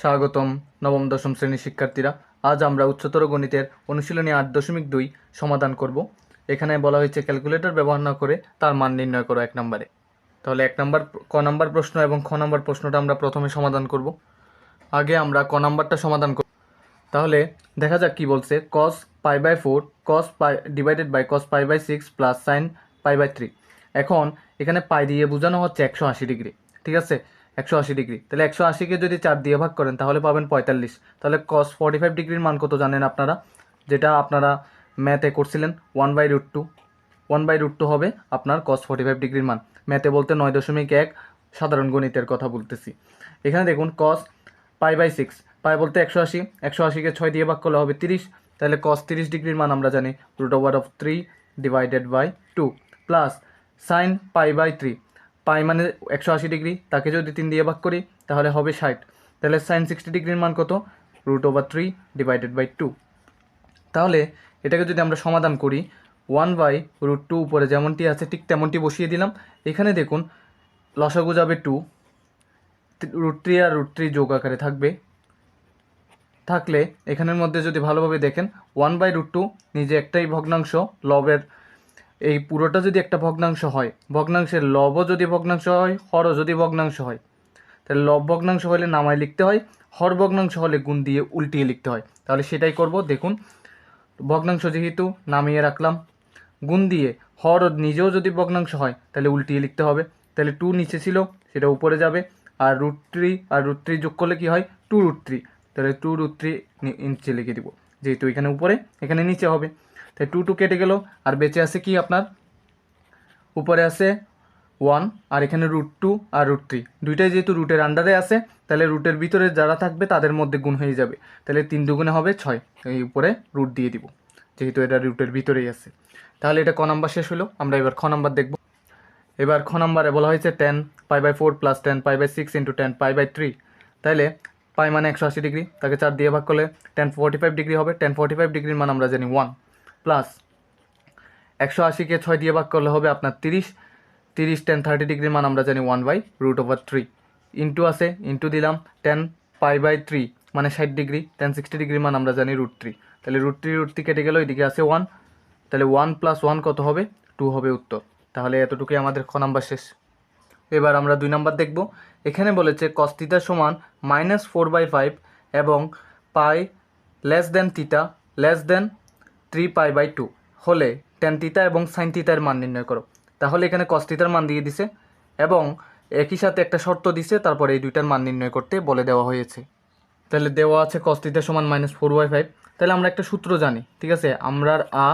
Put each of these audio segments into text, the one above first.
স্বাগতম নবম, দশম শ্রেণির শিক্ষার্থীরা। আজ আমরা উচ্চতর গণিতের অনুশীলনী আট দশমিক দুই সমাধান করব। এখানে বলা হয়েছে ক্যালকুলেটর ব্যবহার না করে তার মান নির্ণয় করো এক নম্বরে। তাহলে এক নম্বর, ক নম্বর প্রশ্ন এবং খ নম্বর প্রশ্নটা আমরা প্রথমে সমাধান করব। আগে আমরা ক নম্বরটা সমাধান করব তাহলে দেখা যাক কি বলছে। Cos pi by four cos pi divided by cos pi by six plus sine pi by three এখন এখানে পাই দিয়ে বোঝানো হচ্ছে একশো আশি ডিগ্রি। ঠিক আছে? একশো আশি ডিগ্রি। তাহলে একশো আশিকে যদি চার দিয়ে ভাগ করেন, তাহলে পাবেন পঁয়তাল্লিশ। তাহলে কস ফর্টি ফাইভ ডিগ্রির মান কত জানেন আপনারা? যেটা আপনারা ম্যাথে করছিলেন one by root two one by root two হবে আপনার কস ফর্টি ফাইভ ডিগ্রির মান। ম্যাথে বলতে নয় দশমিক এক সাধারণ গণিতের কথা বলতেছি। এখানে দেখুন কস পাই বাই সিক্স পাই বলতে একশো আশি। একশো আশিকে ছয় দিয়ে ভাগ করলে হবে তিরিশ। তাহলে কস তিরিশ ডিগ্রির মান আমরা জানি root over of three divided by two plus sine pi by three pi মানে একশো আশি ডিগ্রি, তাকে যদি তিন দিয়ে ভাগ করি, তাহলে হবে ষাট। তাহলে সাইন সিক্সটি ডিগ্রির মান কত? Root over three divided by two তাহলে এটাকে যদি আমরা সমাধান করি ওয়ান বাই রুট টু উপরে যেমনটি আছে, ঠিক তেমনটি বসিয়ে দিলাম। এখানে দেখুন, লসাগু যাবে টু রুট থ্রি আর রুট থ্রি যোগ আকারে থাকবে। থাকলে এখানের মধ্যে যদি ভালোভাবে দেখেন ওয়ান বাই রুট টু নিজে একটাই ভগ্নাংশ, লবের এই পুরোটা যদি একটা ভগ্নাংশ হয়, ভগ্নাংশের লবও যদি ভগ্নাংশ হয় হরও যদি ভগ্নাংশ হয়। তাহলে লব ভগ্নাংশ হলে নামায় লিখতে হয়, হর ভগ্নাংশ হলে গুণ দিয়ে উল্টিয়ে লিখতে হয়। তাহলে সেটাই করব, দেখুন। ভগ্নাংশ যেহেতু নামিয়ে রাখলাম, গুণ দিয়ে হর নিজেও যদি ভগ্নাংশ হয়, তাহলে উল্টিয়ে লিখতে হবে। তাহলে টু নিচে ছিল, সেটা উপরে যাবে। আর রুট থ্রি, আর রুট থ্রি যোগ করলে কী হয়? Two root three. তাহলে টু রুট থ্রি নিচে লিখে দিব। যেহেতু এখানে উপরে, এখানে নিচে হবে। তাই টু টু কেটে গেল। আর বেঁচে আছে কি আপনার? উপরে আছে ওয়ান আর এখানে রুট টু আর রুট থ্রি দুইটাই যেহেতু রুটের আন্ডারে আছে, তাহলে রুটের ভিতরে যারা থাকবে তাদের মধ্যে গুণ হয়ে যাবে। তাহলে তিন দুগুণে হবে ছয়। এই উপরে রুট দিয়ে দিব, যেহেতু এটা রুটের ভিতরেই আছে। তাহলে এটা ক নাম্বার শেষ হলো? আমরা এবার খ নাম্বার দেখব। এবার খ নাম্বারে বলা হয়েছে tan pi by four plus tan pi by six into tan pi by three তাহলে পাই মানে একশো আশি ডিগ্রি তাকে চার দিয়ে ভাগ করলে টেন ফোর্টি ফাইভ ডিগ্রি হবে। টেন ফোর্টি ফাইভ ডিগ্রির মান আমরা জানি ওয়ান প্লাস একশো আশিকে ছয় দিয়ে ভাগ করলে হবে আপনার তিরিশ। তিরিশ টেন থার্টি ডিগ্রির মান আমরা জানি one by root over three into আছে ইন্টু দিলাম টেন পাই বাই থ্রি মানে ষাট ডিগ্রি টেন সিক্সটি ডিগ্রির মান আমরা জানি রুট থ্রি তাহলে রুট থ্রি রুট থ্রি কেটে গেল এদিকে আছে ওয়ান তাহলে ওয়ান প্লাস ওয়ান কত হবে? টু হবে উত্তর। তাহলে এতটুকুই আমাদের খ নাম্বার শেষ। এবার আমরা দুই নাম্বার দেখব। এখানে বলেছে কস থিটা সমান মাইনাস ফোর বাই ফাইভ এবং pi less than theta less than three pi by two হলে টেন থিটা এবং সাইন মান নির্ণয় করো। তাহলে এখানে কস মান দিয়ে দিছে এবং একই সাথে একটা শর্ত দিছে, তারপরে এই দুইটার মান নির্ণয় করতে বলে দেওয়া হয়েছে। তাহলে দেওয়া আছে কস থিটা সমান মাইনাস ফোর বাই ফাইভ তাহলে আমরা একটা সূত্র জানি, ঠিক আছে? আমরার আ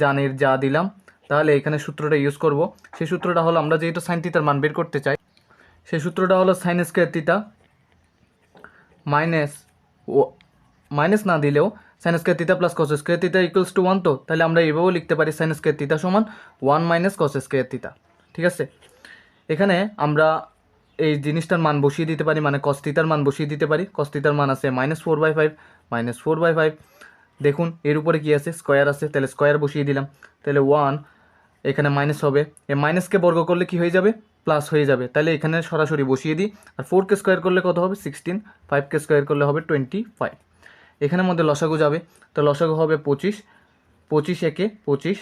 জানির যা দিলাম, তাহলে এখানে সূত্রটা ইউজ করব। সেই সূত্রটা হলো আমরা যেহেতু সাইন মান বের করতে চাই, সেই সূত্রটা হলো সাইন স্কোয়ার থিটা মাইনাস ও মাইনাস না দিলেও sine square theta plus cos square theta equals to one তো, তাহলে আমরা এভাবেও লিখতে পারি সাইন স্কোয়ার থিটা সমান one minus cos square theta, ঠিক আছে? এখানে আমরা এই জিনিসটার মান বসিয়ে দিতে পারি মানে কস থিটার মান বসিয়ে দিতে পারি। কস থিটার মান আছে minus four by five minus four by five দেখুন, এর উপরে কি আছে? স্কোয়ার আছে, তাহলে স্কোয়ার বসিয়ে দিলাম। তাহলে ওয়ান এখানে মাইনাস হবে। এ মাইনাসকে বর্গ করলে কি হয়ে যাবে? প্লাস হয়ে যাবে। তাহলে এখানে সরাসরি বসিয়ে দিই। আর ফোরকে স্কোয়ার করলে কত হবে? সিক্সটিন ফাইভকে স্কোয়ার করলে হবে টোয়েন্টি ফাইভ এখানের মধ্যে লসাগু যাবে। তো লসাগু হবে পঁচিশ। পঁচিশ একে পঁচিশ।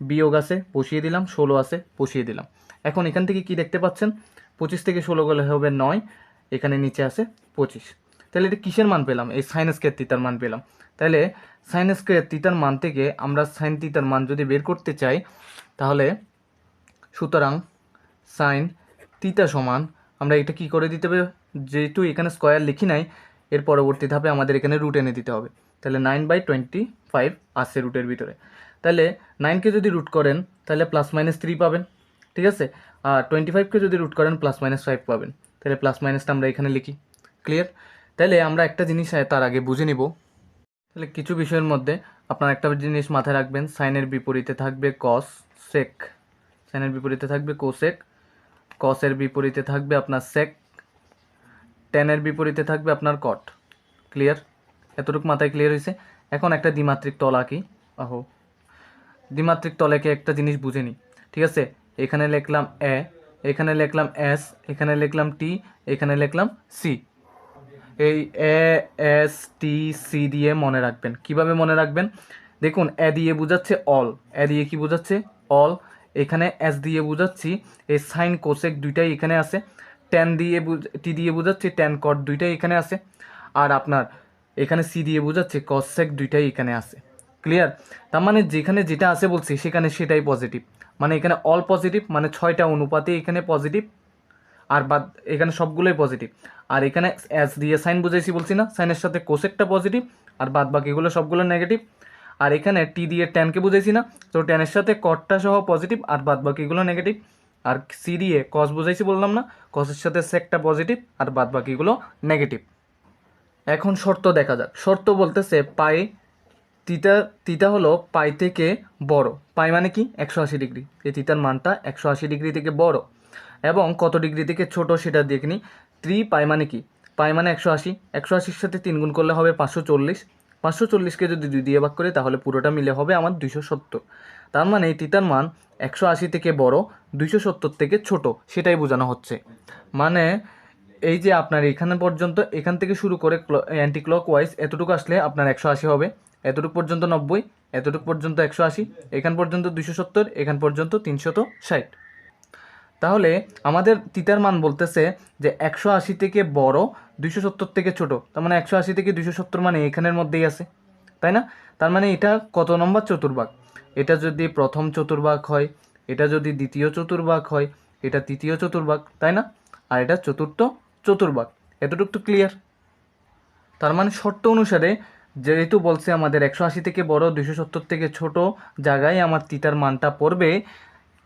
বিয়োগ আছে, বসিয়ে দিলাম। ষোলো আছে, বসিয়ে দিলাম। এখন এখান থেকে কি দেখতে পাচ্ছেন? পঁচিশ থেকে ষোলো গেলে হবে নয়। এখানে নিচে আছে পঁচিশ। তাহলে এটা কিসের মান পেলাম? এই সাইন স্কোয়ার তিতার মান পেলাম। তাহলে সাইন স্কোয়ার তিতার মান থেকে আমরা সাইন তিতার মান যদি বের করতে চাই, তাহলে সুতরাং সাইন তিতা সমান আমরা এটা কি করে দিতে হবে যেহেতু এখানে স্কোয়ার লিখি নাই এর পরবর্তী ধাপে আমাদের এখানে রুট এনে দিতে হবে। তাহলে নাইন বাই টোয়েন্টি ফাইভ আসছে রুটের ভিতরে। তাহলে নাইনকে যদি রুট করেন, তাহলে প্লাস মাইনাস থ্রি পাবেন, ঠিক আছে? আর টোয়েন্টি ফাইভকে যদি রুট করেন প্লাস মাইনাস ফাইভ পাবেন। তাহলে প্লাস মাইনাসটা আমরা এখানে লিখি। ক্লিয়ার তাহলে আমরা একটা জিনিস তার আগে বুঝে নিব। তাহলে কিছু বিষয়ের মধ্যে আপনার একটা জিনিস মাথায় রাখবেন সাইনের বিপরীতে থাকবে কস সেক সাইনের বিপরীতে থাকবে কোসেক কসের বিপরীতে থাকবে আপনার সেক টেনের বিপরীতে থাকবে আপনার কট ক্লিয়ার এতটুকু মাথায় ক্লিয়ার হয়েছে? এখন একটা দ্বিমাত্রিক তল আঁকি। আহো। দ্বিমাত্রিক তলেকে একটা জিনিস বুঝে নিই। ঠিক আছে? এখানে লিখলাম এ এখানে লিখলাম এস এখানে লিখলাম টি এখানে লিখলাম সি এই এ এস টি সি দিয়ে মনে রাখবেন। কীভাবে মনে রাখবেন? দেখুন এ দিয়ে বোঝাচ্ছে অল এ দিয়ে কি বোঝাচ্ছে? অল এখানে এস দিয়ে বোঝাচ্ছি, এই সাইন কোসেক দুইটাই এখানে আছে। টেন দিয়ে টি দিয়ে বোঝাচ্ছি টেন কট দুইটাই এখানে আছে। আর আপনার এখানে সি দিয়ে বোঝাচ্ছে কসেক দুইটাই এখানে আছে। ক্লিয়ার তার মানে যেখানে যেটা আছে বলছি, সেখানে সেটাই পজিটিভ মানে এখানে অল পজিটিভ মানে ছয়টা অনুপাতে এখানে পজিটিভ আর বাদ, এখানে সবগুলোই পজিটিভ আর এখানে অ্যাস দিয়ে সাইন বুঝাইছি বলছি না সাইনের সাথে কোসেকটা পজিটিভ আর বাদ বাকিগুলো সবগুলো নেগেটিভ আর এখানে টি দিয়ে টেনকে বুঝাইছি না, তো টেনের সাথে কটটা সহ পজিটিভ আর বাদ বাকিগুলো নেগেটিভ আর সি দিয়ে কস বুঝাইছি বললাম না কসের সাথে সেকটা পজিটিভ আর বাদ বাকিগুলো নেগেটিভ এখন শর্ত দেখা যাক। শর্ত বলতেছে পাই তিতা তিতা হলো পাই থেকে বড়। পাই মানে কি? একশো আশি ডিগ্রি। এই তিতার মানটা একশো আশি ডিগ্রি থেকে বড়। এবং কত ডিগ্রি থেকে ছোট সেটা দেখে থ্রি পাই মানে কি? পাই মানে একশো আশি। একশো আশির সাথে তিন গুণ করলে হবে পাঁচশো চল্লিশ। পাঁচশো চল্লিশকে যদি দুই দিয়ে ভাগ করি তাহলে পুরোটা মিলে হবে আমার দুইশো সত্তর। তার মানে এই তিতার মান একশো আশি থেকে বড়, দুইশো সত্তর থেকে ছোট, সেটাই বোঝানো হচ্ছে। মানে এই যে আপনার এখানে পর্যন্ত, এখান থেকে শুরু করে অ্যান্টি ক্লক ওয়াইজ এতটুকু আসলে আপনার একশো আশি হবে। এতটুকু পর্যন্ত নব্বই, এতটুকু পর্যন্ত একশো আশি, এখান পর্যন্ত দুশো সত্তর, এখান পর্যন্ত তিনশত ষাট। তাহলে আমাদের তিতার মান বলতেছে যে একশো আশি থেকে বড়, দুইশো সত্তর থেকে ছোট। তার মানে একশো আশি থেকে দুইশো সত্তর মানে এখানের মধ্যেই আছে। তাই না? তার মানে এটা কত নম্বর? চতুর্ভাগ। এটা যদি প্রথম চতুর্ভাগ হয়, এটা যদি দ্বিতীয় চতুর্ভাগ হয়, এটা তৃতীয় চতুর্ভাগ, তাই না? আর এটা চতুর্থ চতুর্ভাগ। এতটুকু তো ক্লিয়ার তার মানে শর্ত অনুসারে যেহেতু বলছে আমাদের একশো আশি থেকে বড় দুশো সত্তর থেকে ছোট জায়গায় আমার তিতার মানটা পড়বে,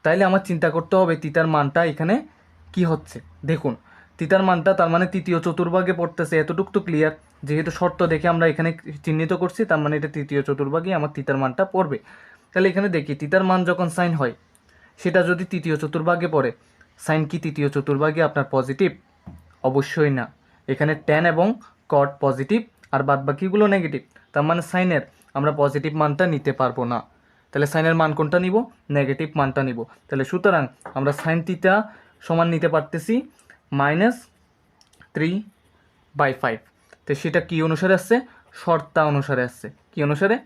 তাইলে আমার চিন্তা করতে হবে তিতার মানটা এখানে কি হচ্ছে? দেখুন তিতার মানটা তার মানে তৃতীয় চতুর্ভাগে পড়তেছে, এতটুক তো ক্লিয়ার যেহেতু শর্ত দেখে আমরা এখানে চিহ্নিত করছি, তার মানে এটা তৃতীয় চতুর্ভাগে আমার তিতার মানটা পড়বে। তাহলে এখানে দেখি, তিতার মান যখন সাইন হয়, সেটা যদি তৃতীয় চতুর্ভাগে পড়ে সাইন কি তৃতীয় চতুর্ভাগে? আপনার পজিটিভ অবশ্যই না। এখানে টেন এবং কট পজিটিভ আর বাদ বাকিগুলো নেগেটিভ তার মানে সাইনের আমরা পজিটিভ মানটা নিতে পারব না। তাহলে সাইনের মান কোনটা নিব? নেগেটিভ মানটা নিব। তাহলে সুতরাং আমরা সাইন তিতা সমান নিতে পারতেছি মাইনাস থ্রি বাই ফাইভ তো সেটা কী অনুসারে আসছে? শর্তা অনুসারে আসছে। কি অনুসারে?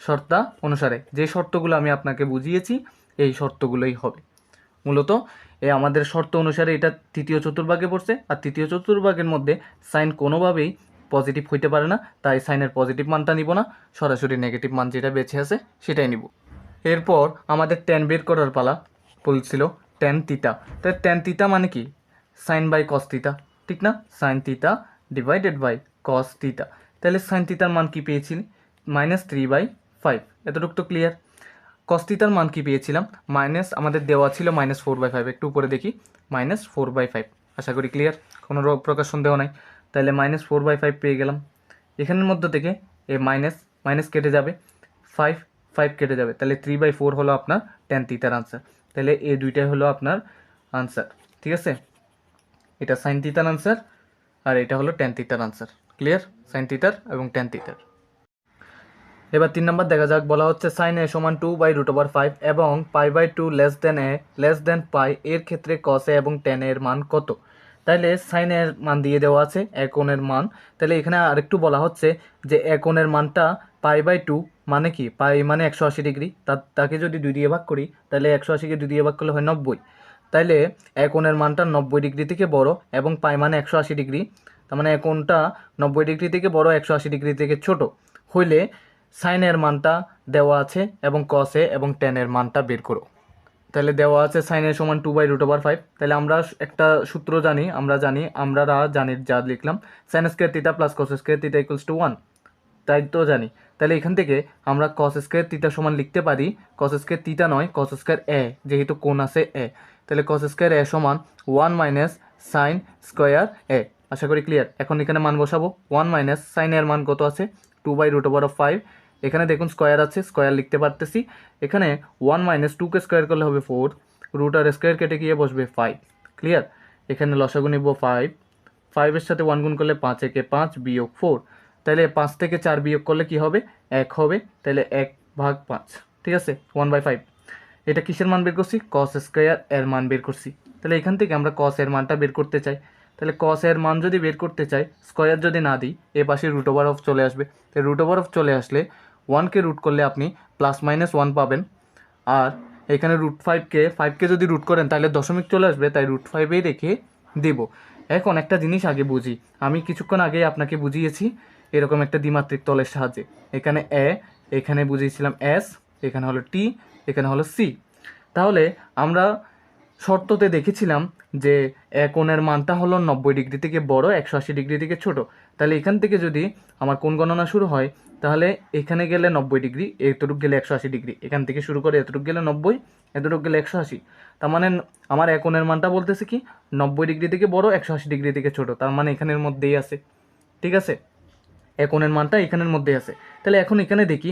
শর্তা অনুসারে যে শর্তগুলো আমি আপনাকে বুঝিয়েছি, এই শর্তগুলোই হবে। মূলত, এ আমাদের শর্ত অনুসারে এটা তৃতীয় চতুর্ভাগে পড়ছে, আর তৃতীয় চতুর্ভাগের মধ্যে সাইন কোনোভাবেই পজিটিভ হইতে পারে না, তাই সাইনের পজিটিভ মানটা নিব না, সরাসরি নেগেটিভ মান যেটা বেছে আছে সেটাই নিব। এরপর আমাদের টেন বের করার পালা বলছিল টেন তিতা তাই টেন তিতা মানে কি? সাইন বাই কস তিতা ঠিক না? সাইন তিতা ডিভাইডেড বাই কস তিতা তাহলে সাইন তিতার মান কি পেয়েছিলি? মাইনাস থ্রি বাই ফাইভ এতটুকু তো ক্লিয়ার কস্তিতার মান কি পেয়েছিলাম? মাইনাস আমাদের দেওয়া ছিল মাইনাস ফোর বাই ফাইভ একটু উপরে দেখি। মাইনাস ফোর বাই ফাইভ আশা করি ক্লিয়ার কোনো প্রকার সন্দেহ নাই। তাহলে মাইনাস ফোর বাই ফাইভ পেয়ে গেলাম। এখানের মধ্য থেকে এ মাইনাস মাইনাস কেটে যাবে। ফাইভ ফাইভ কেটে যাবে। তাহলে থ্রি বাই ফোর হলো আপনার টেন তিতার আনসার তাহলে এই দুইটাই হলো আপনার আনসার ঠিক আছে? এটা সাইন তিতার আনসার আর এটা হলো টেন তিতার আনসার ক্লিয়ার সাইন তিতার এবং টেন তিতার এবার তিন নম্বর দেখা যাক, বলা হচ্ছে সাইন এ সমান two by root over five এবং pi by two less than A less than pi এর ক্ষেত্রে কস এ এবং টেন এর মান কত? তাইলে সাইনের মান দিয়ে দেওয়া আছে একনের মান। তাহলে এখানে আরেকটু বলা হচ্ছে যে একনের মানটা পাই বাই টু মানে কি? পাই মানে একশো আশি ডিগ্রি তাকে যদি দুই দিয়ে ভাগ করি তাহলে একশো আশিকে দুই দিয়ে ভাগ করলে হয় নব্বই। তাইলে একনের মানটা নব্বই ডিগ্রি থেকে বড় এবং পাই মানে একশো আশি ডিগ্রি তার মানে একনটা নব্বই ডিগ্রি থেকে বড়, একশো আশি ডিগ্রি থেকে ছোট। হইলে সাইনের মানটা দেওয়া আছে এবং কসে এবং টেনের মানটা বের করো। তাহলে দেওয়া আছে সাইনের সমান two by root over five তাহলে আমরা একটা সূত্র জানি, আমরা জানি আমরা জানি যা লিখলাম sine square theta plus cos square theta equals to one তাই তো জানি। তাহলে এখান থেকে আমরা কস স্কোয়ার তিতা সমান লিখতে পারি কস স্কোয়ার তিতা নয় কস স্কোয়ার এ যেহেতু কোন আছে এ তাহলে কস স্কোয়ার এ সমান one minus sine square A আশা করি ক্লিয়ার এখন এখানে মান বসাবো। ওয়ান মাইনাস সাইনের মান কত আছে? Two by root over of five এখানে দেখুন স্কোয়ার আছে, স্কোয়ার লিখতে পারতেছি। এখানে ওয়ান মাইনাস টুকে স্কোয়ার করলে হবে ফোর রুট আর স্কোয়ার কেটে গিয়ে বসবে ফাইভ ক্লিয়ার এখানে লসাগু নিব ফাইভ ফাইভের সাথে ওয়ান গুণ করলে পাঁচ, একে পাঁচ বিয়োগ ফোর তাহলে পাঁচ থেকে চার বিয়োগ করলে কি হবে? এক হবে তাহলে এক ভাগ পাঁচ, ঠিক আছে? ওয়ান বাই ফাইভ এটা কিসের মান বের করছি? কস স্কোয়ার এর মান বের করছি। তাহলে এখান থেকে আমরা কস এর মানটা বের করতে চাই। তাহলে কস এর মান যদি বের করতে চাই স্কোয়ার যদি না দিই, এ পাশে রুট ওভার অফ চলে আসবে। তাই রুট ওভার অফ চলে আসলে ওয়ানকে রুট করলে আপনি প্লাস মাইনাস ওয়ান পাবেন। আর এখানে রুট ফাইভকে ফাইভকে যদি রুট করেন, তাহলে দশমিক চলে আসবে, তাই রুট ফাইভেই রেখে দেব। এখন একটা জিনিস আগে বুঝি। আমি কিছুক্ষণ আগেই আপনাকে বুঝিয়েছি, এরকম একটা দ্বিমাত্রিক তলের সাহায্যে। এখানে এ এখানে বুঝিয়েছিলাম এস এখানে হলো টি এখানে হলো সি তাহলে আমরা শর্ততে দেখেছিলাম যে কোণের মানটা হলো নব্বই ডিগ্রি থেকে বড়, একশো আশি ডিগ্রি থেকে ছোট। তাহলে এখান থেকে যদি আমার কোন গণনা শুরু হয়, তাহলে এখানে গেলে নব্বই ডিগ্রি, এতটুক গেলে একশো আশি ডিগ্রি। এখান থেকে শুরু করে এতটুক গেলে নব্বই, এতটুক গেলে একশো আশি। তার মানে আমার এ কোণের মানটা বলতেছে কি, নব্বই ডিগ্রি থেকে বড়, একশো আশি ডিগ্রি থেকে ছোট। তার মানে এখানের মধ্যেই আছে। ঠিক আছে? এ কোণের মানটা এখানের মধ্যেই আছে। তাহলে এখন এখানে দেখি,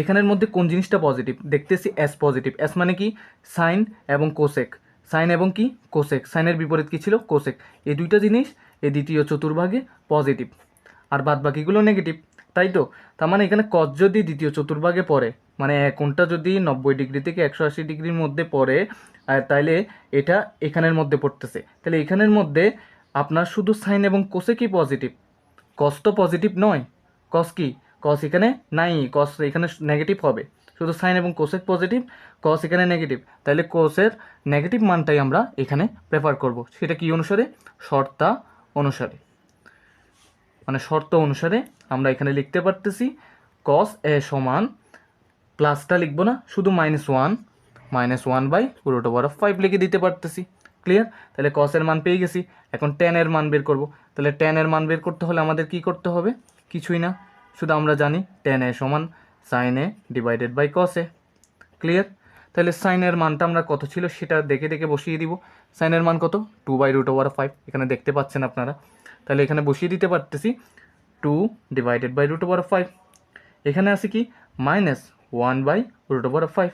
এখানের মধ্যে কোন জিনিসটা পজিটিভ দেখতেছি এস পজিটিভ এস মানে কি? সাইন এবং কোসেক সাইন এবং কি? কোসেক। সাইনের বিপরীত কি ছিল? কোসেক। এই দুইটা জিনিস এই দ্বিতীয় চতুর্ভাগে পজিটিভ আর বাদ বাকিগুলো নেগেটিভ তাই তো? তার মানে এখানে কস যদি দ্বিতীয় চতুর্ভাগে পড়ে মানে কোনটা যদি নব্বই ডিগ্রি থেকে একশো আশি ডিগ্রির মধ্যে পড়ে তাইলে এটা এখানের মধ্যে পড়তেছে। তাহলে এখানের মধ্যে আপনার শুধু সাইন এবং কোসেকই পজিটিভ কস তো পজিটিভ নয়। কস কি? কস এখানে নাই। কস এখানে নেগেটিভ হবে। শুধু সাইন এবং কোসেক পজিটিভ কস এখানে নেগেটিভ তাহলে কোসের নেগেটিভ মানটাই আমরা এখানে প্রেফার করব। সেটা কি অনুসারে? শর্তা অনুসারে। মানে শর্ত অনুসারে আমরা এখানে লিখতে পারতেছি কস এ সমান প্লাসটা লিখব না, শুধু minus one minus one by root over of five লিখে দিতে পারতেছি। ক্লিয়ার তাহলে কসের মান পেয়ে গেছি। এখন টেনের মান বের করব। তাহলে টেনের মান বের করতে হলে আমাদের কি করতে হবে? কিছুই না। শুধু আমরা জানি টেন এ সমান সাইন এ ডিভাইডেড বাই কসে ক্লিয়ার তাহলে সাইনের মানটা আমরা কত ছিল সেটা দেখে দেখে বসিয়ে দিব। সাইনের মান কত? Two by root over five এখানে দেখতে পাচ্ছেন আপনারা। তাহলে এখানে বসিয়ে দিতে পারতেছি two divided by root over five এখানে আছে কি? Minus one by root over five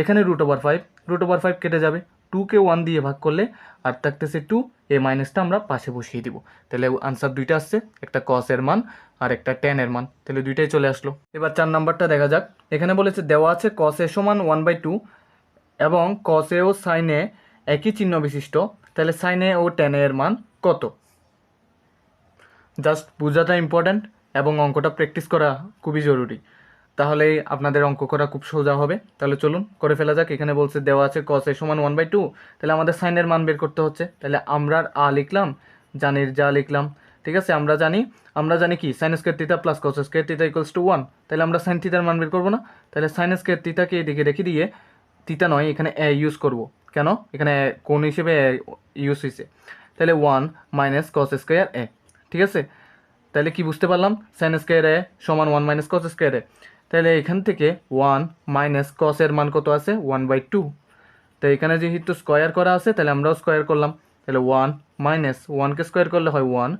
এখানে root over five root over five কেটে যাবে। টুকে ওয়ান দিয়ে ভাগ করলে আর থাকতেছে টু এই মাইনাসটা আমরা পাশে বসিয়ে দিব। তাহলে আনসার দুইটা আসছে, একটা কসের মান আর একটা টেনের মান। তাহলে দুইটাই চলে আসলো। এবার চার নাম্বারটা দেখা যাক। এখানে বলেছে দেওয়া আছে কস এ সমান ওয়ান বাই টু এবং কসে ও সাইনে একই চিহ্ন বিশিষ্ট। তাহলে সাইনে ও টেনে এর মান কত? জাস্ট বোঝাটা ইম্পর্ট্যান্ট এবং অঙ্কটা প্র্যাকটিস করা খুবই জরুরি। তাহলেই আপনাদের অঙ্ক করা খুব সোজা হবে। তাহলে চলুন, করে ফেলা যাক। এখানে বলছে, দেওয়া আছে কস এ সমান ওয়ান বাই টু তাহলে আমাদের সাইনের মান বের করতে হচ্ছে। তাহলে আমরা আর আ লিখলাম, জানির যা লিখলাম। ঠিক আছে, আমরা জানি আমরা জানি কি? Sine square theta plus cos square theta equals to one তাহলে আমরা সাইন থিতার মান বের করব না। তাহলে সাইন স্কোয়ার থিতাকে এদিকে রেখে দিয়ে থিতা নয়, এখানে এ ইউজ করব। কেন? এখানে কোন হিসেবে ইউজ হয়েছে তাহলে one minus cos square A ঠিক আছে? তাহলে কি বুঝতে পারলাম? সাইন স্কোয়ার এ সমান one minus cos square A তাহলে এখান থেকে ওয়ান মাইনাস কসের মান কত আছে? ওয়ান বাই টু তো এখানে যেহেতু স্কোয়ার করা আছে, তাহলে আমরাও স্কোয়ার করলাম। তাহলে ওয়ান মাইনাস ওয়ানকে স্কোয়ার করলে হয় ওয়ান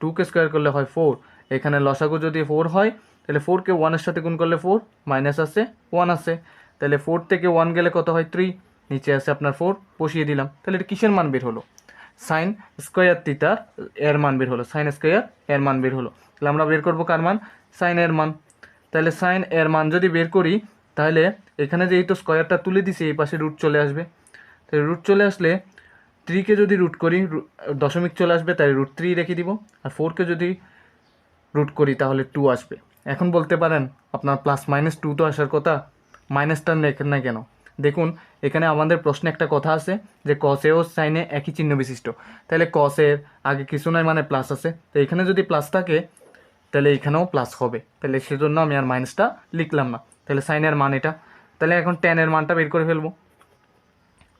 টুকে স্কোয়ার করলে হয় ফোর এখানে লসাগু যদি ফোর হয়, তাহলে ফোরকে ওয়ানের সাথে গুণ করলে ফোর মাইনাস আছে ওয়ান আছে। তাহলে ফোর থেকে ওয়ান গেলে কত হয় থ্রি নিচে আছে আপনার ফোর বসিয়ে দিলাম। তাহলে এটা কিসের মান বের হলো? সাইন স্কোয়ার থিটার এর মান বের হলো সাইন স্কোয়ার এর মান বের হলো। তাহলে আমরা বের করব কার মান? সাইন এর মান। তাহলে সাইন এর মান যদি বের করি, তাহলে এখানে যেহেতু স্কোয়ারটা তুলে দিছি, এই পাশে রুট চলে আসবে। তাহলে রুট চলে আসলে থ্রিকে যদি রুট করি দশমিক চলে আসবে তাই রুট থ্রি রেখে দিব। আর ফোরকে যদি রুট করি, তাহলে টু আসবে। এখন বলতে পারেন, আপনার প্লাস মাইনাস টু তো আসার কথা মাইনাসটা লেখেন না কেন? দেখুন, এখানে আমাদের প্রশ্নে একটা কথা আছে যে কসে ও সাইনে একই চিহ্ন বিশিষ্ট। তাহলে কসের আগে কিছু নয় মানে প্লাস আছে। তো এখানে যদি প্লাস থাকে তাহলে এখানেও প্লাস হবে। তাহলে সেজন্য আমি আর মাইনাসটা লিখলাম না। তাহলে সাইনের মান এটা। তাহলে এখন টেনের মানটা বের করে ফেলব।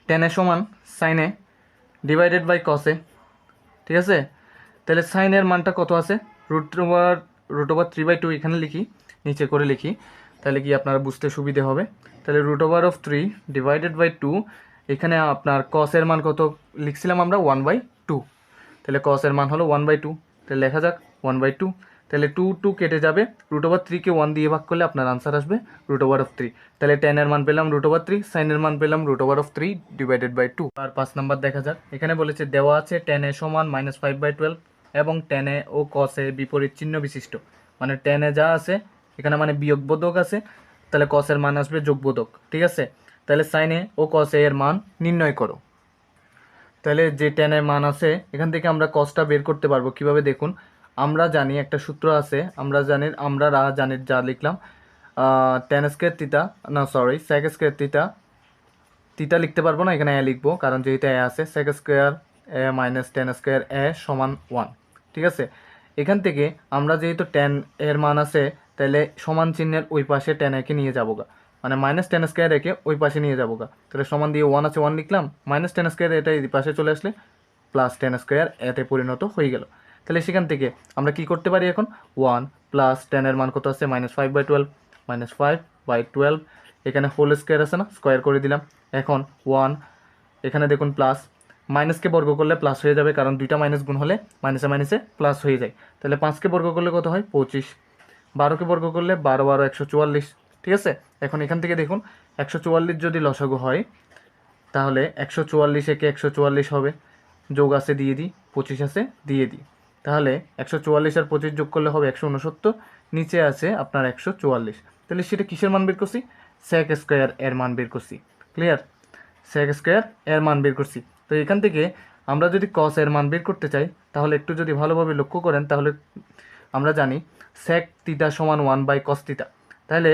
টেনের সমান সাইনে ডিভাইডেড বাই কসে ঠিক আছে? তাহলে সাইনের মানটা কত আছে? Root over root over three by two এখানে লিখি, নিচে করে লিখি। তাহলে কি আপনারা বুঝতে সুবিধে হবে? তাহলে root over of three divided by two এখানে আপনার কসের মান কত লিখছিলাম আমরা? ওয়ান বাই টু তাহলে কসের মান হলো ওয়ান বাই টু তাহলে লেখা যাক ওয়ান বাই টু তাহলে টু টু কেটে যাবে। রুট ওভার থ্রিকে ওয়ান দিয়ে ভাগ করলে আপনার আনসার আসবে রুট ওভার অফ থ্রি তাহলে টেনের মান পেলাম রুট ওভার থ্রি সাইনের মান পেলাম root over of three divided by two আর পাঁচ নাম্বার দেখা যাক। এখানে বলেছে দেওয়া আছে টেনে সমান মাইনাস ফাইভ বাই টুয়েলভ এবং টেনে ও কসে বিপরীত চিহ্ন বিশিষ্ট। মানে টেনে যা আছে, এখানে মানে বিয়োগবোধক আছে, তাহলে কসের মান আসবে যোগবোধক ঠিক আছে? তাহলে সাইনে ও কসে এর মান নির্ণয় করো। তাহলে যে টেনের মান আছে, এখান থেকে আমরা কসটা বের করতে পারব। কীভাবে দেখুন? আমরা জানি একটা সূত্র আছে, আমরা জানি, আমরা রা জানি যা লিখলাম। টেন স্কোয়ার তিতা না সরি সেক স্কোয়ার তিতা তিতা লিখতে পারব না, এখানে এ লিখব, কারণ যেহেতু এ আছে sec square A minus tan square A সমান ওয়ান ঠিক আছে? এখান থেকে আমরা যেহেতু টেন এর মান আছে, তাহলে সমান চিহ্নের ওই পাশে টেন একে নিয়ে যাব গা। মানে মাইনাস টেন স্কোয়ার একে ওই পাশে নিয়ে যাব গা। তাহলে সমান দিয়ে ওয়ান আছে ওয়ান লিখলাম মাইনাস টেন স্কোয়ার এটা এই পাশে চলে আসলে প্লাস টেন স্কোয়ার এতে পরিণত হয়ে গেল। তাহলে সেখান থেকে আমরা কি করতে পারি এখন? ওয়ান প্লাস টেনের মান কত আছে? Minus five by twelve minus five by twelve এখানে হোল স্কোয়ার আছে না? স্কোয়ার করে দিলাম। এখন ওয়ান এখানে দেখুন প্লাস মাইনাসকে বর্গ করলে প্লাস হয়ে যাবে, কারণ দুইটা মাইনাস গুণ হলে মাইনাসে মাইনাসে প্লাস হয়ে যায়। তাহলে পাঁচকে বর্গ করলে কত হয়? পঁচিশ। বারোকে বর্গ করলে বারো বারো, একশো চুয়াল্লিশ। ঠিক আছে? এখন এখান থেকে দেখুন, একশো চুয়াল্লিশ যদি লসাগু হয়, তাহলে একশো চুয়াল্লিশ একে একশো চুয়াল্লিশ হবে। যোগ আছে দিয়ে দিই, পঁচিশ আছে, দিয়ে দিই। তাহলে একশো চুয়াল্লিশ আর পঁচিশ যোগ করলে হবে একশো উনসত্তর, নিচে আছে আপনার একশো চুয়াল্লিশ। তাহলে সেটা কিসের মান বের করছি? স্যাক স্কোয়ার এর মান বের করছি। ক্লিয়ার স্যাক স্কোয়ার এর মান বের করছি। তো এখান থেকে আমরা যদি কস এর মান বের করতে চাই, তাহলে একটু যদি ভালোভাবে লক্ষ্য করেন, তাহলে আমরা জানি স্যাক তিতা সমান ওয়ান বাই কস তিতা তাহলে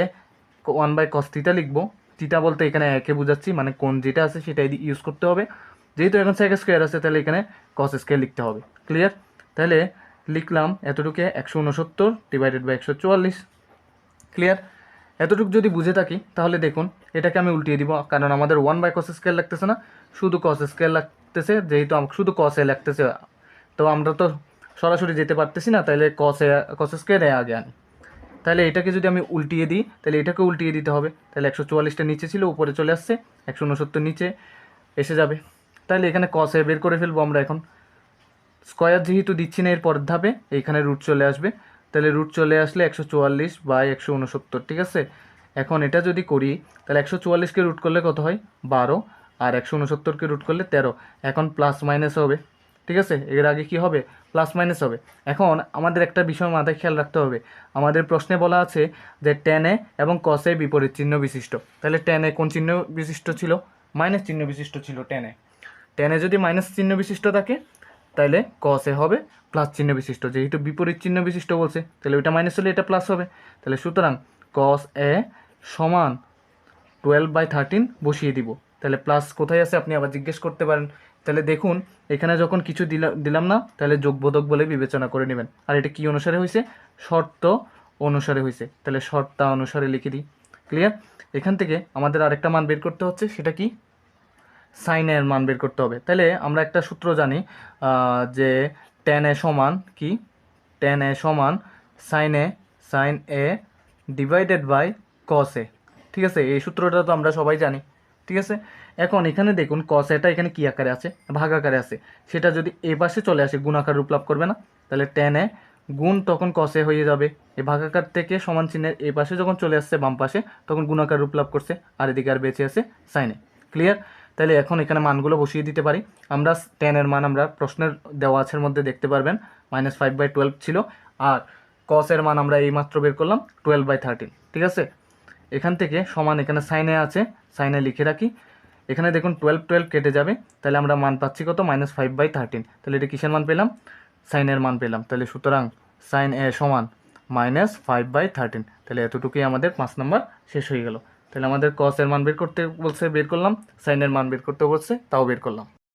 ওয়ান বাই কস তিতা লিখব। তিতা বলতে এখানে একে বোঝাচ্ছি মানে কোন যেটা আছে সেটাই ইউজ করতে হবে। যেহেতু এখন স্যাক স্কোয়ার আছে, তাহলে এখানে কস স্কোয়ার লিখতে হবে। ক্লিয়ার তাহলে লিখলাম এতটুকু একশো উনসত্তর ডিভাইডেড বাই একশো চুয়াল্লিশ। ক্লিয়ার এতটুকু যদি বুঝে থাকি, তাহলে দেখুন, এটাকে আমি উল্টিয়ে দিব, কারণ আমাদের ওয়ান বাই কস স্কেল লাগতেছে না, শুধু কস স্কেল লাগতেছে, যেহেতু শুধু কস লাগতেছে। তো আমরা তো সরাসরি যেতে পারতেছি না, তাহলে কস কস এ আগে আনি। তাহলে এটাকে যদি আমি উল্টিয়ে দিই, তাহলে এটাকে উল্টিয়ে দিতে হবে। তাহলে একশো চুয়াল্লিশটা নিচে ছিল, উপরে চলে আসছে, একশো উনসত্তর নিচে এসে যাবে। তাহলে এখানে কস বের করে ফেলব আমরা এখন। স্কোয়ার যেহেতু দিচ্ছি না, এর ধাপে এইখানে রুট চলে আসবে। তাহলে রুট চলে আসলে একশো চুয়াল্লিশ বাই একশো উনসত্তর, ঠিক আছে? এখন এটা যদি করি, তাহলে একশো চুয়াল্লিশকে রুট করলে কত হয়? বারো। আর একশো উনসত্তরকে রুট করলে তেরো। এখন প্লাস মাইনাস হবে, ঠিক আছে? এর আগে কি হবে? প্লাস মাইনাস হবে। এখন আমাদের একটা বিষয় মাথায় খেয়াল রাখতে হবে। আমাদের প্রশ্নে বলা আছে যে টেনে এবং কসে বিপরীত চিহ্ন বিশিষ্ট। তাহলে টেনে কোন চিহ্ন বিশিষ্ট ছিল? মাইনাস চিহ্ন বিশিষ্ট ছিল টেনে টেনে যদি মাইনাস চিহ্ন বিশিষ্ট থাকে তাহলে কসে হবে প্লাস চিহ্ন বিশিষ্ট। যেহেতু বিপরীত চিহ্ন বিশিষ্ট বলছে তাহলে ওইটা মাইনাস হলে এটা প্লাস হবে। তাহলে সুতরাং কস এ সমান টুয়েলভ বাই থার্টিন বসিয়ে দিব। তাহলে প্লাস কোথায় আছে আপনি আবার জিজ্ঞেস করতে পারেন। তাহলে দেখুন, এখানে যখন কিছু দিলাম দিলাম না তাহলে যোগবোধক বলে বিবেচনা করে নেবেন। আর এটা কি অনুসারে হয়েছে শর্ত অনুসারে হয়েছে তাহলে শর্তা অনুসারে লিখে দিই। ক্লিয়ার এখান থেকে আমাদের আরেকটা মান বের করতে হচ্ছে, সেটা কি? সাইনের মান বের করতে হবে। তাহলে আমরা একটা সূত্র জানি যে টেন এ সমান কি? টেন এ সমান sine A sine A divided by cos A. ঠিক আছে? এই সূত্রটা তো আমরা সবাই জানি। ঠিক আছে? এখন এখানে দেখুন কস এটা এখানে কী আকারে আছে? ভাগ আকারে আছে। সেটা যদি এ পাশে চলে আসে গুণ আকার রূপ লাভ করবে না? তাহলে টেন এ গুণ তখন কসে হয়ে যাবে। এই ভাগাকার থেকে সমান চিহ্নের এই পাশে যখন চলে আসছে, বাম পাশে, তখন গুণাকার রূপ লাভ করছে, আর এদিকে আর বেঁচে আছে সাইনে ক্লিয়ার তাহলে এখন এখানে মানগুলো বসিয়ে দিতে পারি। আমরা টেনের মান আমরা প্রশ্নের দেওয়া আছের মধ্যে দেখতে পারবেন। মাইনাস ফাইভ বাই টুয়েলভ ছিল। আর কসের মান আমরা এই মাত্র বের করলাম টুয়েলভ বাই থার্টিন ঠিক আছে? এখান থেকে সমান এখানে সাইনে আছে। সাইনে লিখে রাখি। এখানে দেখুন টুয়েলভ টুয়েলভ কেটে যাবে। তাহলে আমরা মান পাচ্ছি কত? মাইনাস ফাইভ বাই থার্টিন তাহলে এটা কিসের মান পেলাম? সাইনের মান পেলাম। তাহলে সুতরাং সাইন এ সমান মাইনাস ফাইভ বাই থার্টিন তাহলে এতটুকুই আমাদের পাঁচ নাম্বার শেষ হয়ে গেল। তাহলে আমাদের কসের মান বের করতে বলছে, বের করলাম সাইনের মান বের করতে বলছে, তাও বের করলাম।